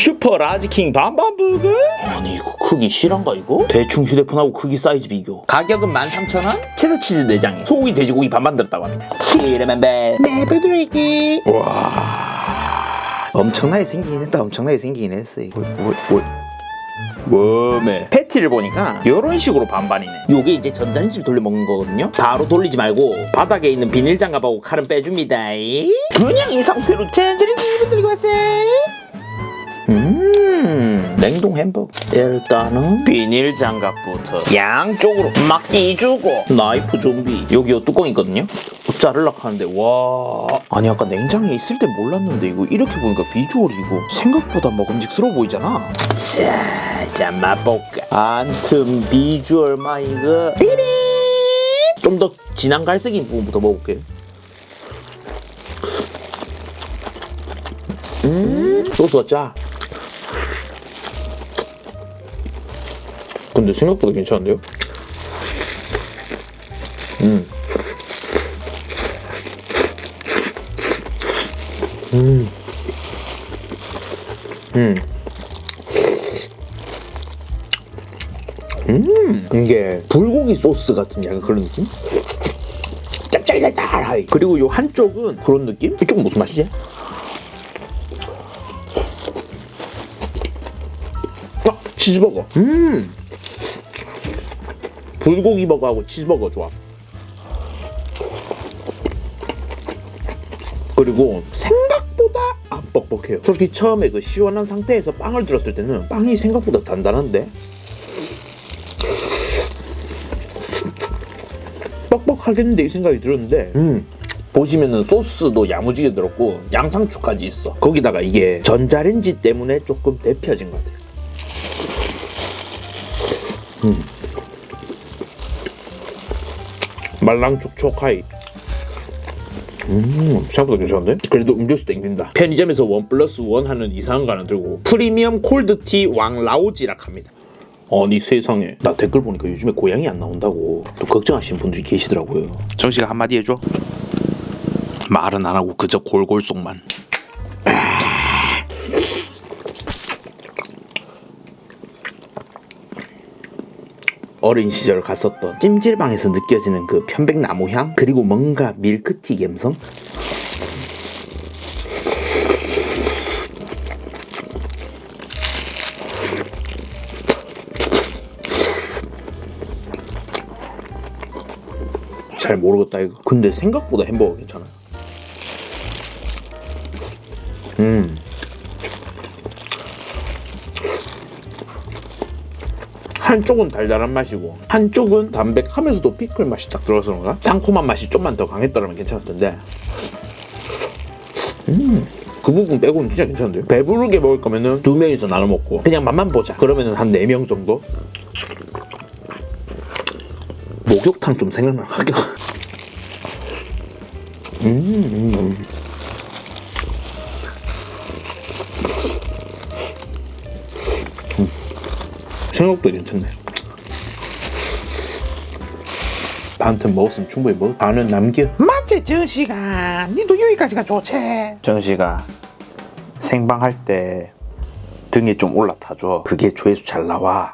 슈퍼 라지킹 반반버거? 아니 이거 크기 실한가 이거? 대충 휴대폰하고 크기 사이즈 비교. 가격은 13,000원? 체다치즈 내장에. 소고기 돼지고기 반반 들었다고 합니다. 시르만배. 매부드리기 와. 엄청나게 생기긴 했다 엄청나게 생기긴 했어 이거 뭐, 뭐, 웜에 패티를 보니까 이런 식으로 반반이네. 요게 이제 전자레인지를 돌려 먹는 거거든요. 바로 돌리지 말고 바닥에 있는 비닐 장갑하고 칼은 빼줍니다. 그냥 이 상태로 전자레인지 2분 돌리고 왔어요 음 냉동 햄버거. 일단은 비닐 장갑부터 양쪽으로 막 끼주고 나이프 좀비. 여기 요 뚜껑 있거든요? 자르려고 하는데 와. 아니 아까 냉장에 있을 때 몰랐는데 이거 이렇게 보니까 비주얼이 이거 생각보다 먹음직스러워 보이잖아. 자, 자 맛볼까 안튼 비주얼 마이가 좀더 진한 갈색인 부분부터 먹어볼게요 음 소스가 짜 근데 생각보다 괜찮은데요? 음. 음. 음. 이게 불고기 소스 같은 약간 그런 느낌? 짭짤짤짤하이. 그리고 요 한쪽은 그런 느낌? 이쪽은 무슨 맛이지? 아, 치즈버거. 음. 불고기 버거하고 치즈버거 좋아. 그리고 생각보다 안 뻑뻑해요. 솔직히 처음에 그 시원한 상태에서 빵을 들었을 때는 빵이 생각보다 단단한데 뻑뻑하겠는데 이 생각이 들었는데 음. 보시면은 소스도 야무지게 들었고 양상추까지 있어. 거기다가 이게 전자레인지 때문에 조금 데펴진 것 같아요. 음. 말랑촉촉하이. 음, 생각보다 괜찮은데? 그래도 음료수 땡긴다. 편의점에서 원 플러스 원 하는 이상한 거 들고 프리미엄 콜드티 왕 라오지락 합니다. 아니 세상에 나 댓글 보니까 요즘에 고양이 안 나온다고 또 걱정하시는 분들이 계시더라고요. 정씨가 한마디 해줘. 말은 안 하고 그저 골골 속만. 어린 시절 갔었던 찜질방에서 느껴지는 그 편백나무 향 그리고 뭔가 밀크티 감성? 잘 모르겠다 이거. 근데 생각보다 햄버거 괜찮아요. 음 한쪽은 달달한 맛이고 한쪽은 담백하면서도 피클 맛이 딱 들어서 그런가? 상콤한 맛이 좀만 더 강했더라면 괜찮았을 텐데 음. 그 부분 빼고는 진짜 괜찮은데요? 배부르게 먹을 거면은 두 명이서 나눠 먹고 그냥 맛만 보자 그러면은 한 네 명 정도? 목욕탕 좀 생각나 하긴 음, 생각보다 괜찮네. 반틈 먹었으면 충분히 먹. 반은 남겨. 맞지 정씨가 니도 여기까지가 좋지 정씨가 생방할 때 등에 좀 올라타줘. 그게 조회수 잘 나와.